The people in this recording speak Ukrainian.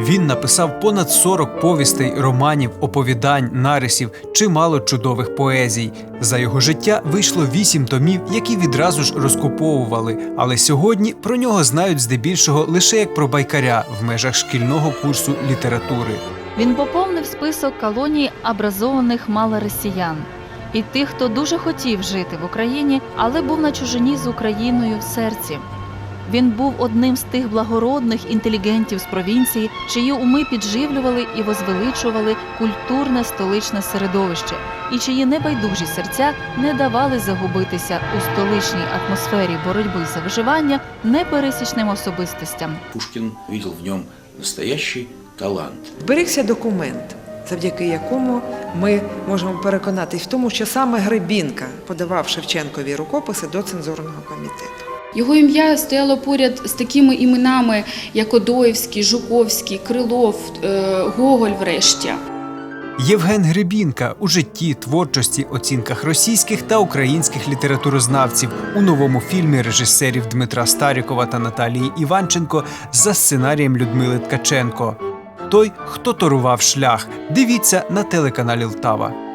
Він написав понад 40 повістей, романів, оповідань, нарисів, чимало чудових поезій. За його життя вийшло вісім томів, які відразу ж розкуповували. Але сьогодні про нього знають здебільшого лише як про байкаря в межах шкільного курсу літератури. Він поповнив список колоній образованих малоросіян і тих, хто дуже хотів жити в Україні, але був на чужині з Україною в серці. Він був одним з тих благородних інтелігентів з провінції, чиї уми підживлювали і возвеличували культурне столичне середовище, і чиї небайдужі серця не давали загубитися у столичній атмосфері боротьби за виживання непересічним особистостям. Пушкин видел в нем настоящий талант. Зберігся документ, завдяки якому ми можемо переконатись в тому, що саме Гребінка подавав Шевченкові рукописи до цензурного комітету. Його ім'я стояло поряд з такими іменами, як Одоївський, Жуковський, Крилов, е, Гоголь, врешті. Євген Гребінка у житті, творчості, оцінках російських та українських літературознавців у новому фільмі режисерів Дмитра Старікова та Наталії Іванченко за сценарієм Людмили Ткаченко. Той, хто торував шлях. Дивіться на телеканалі Лтава.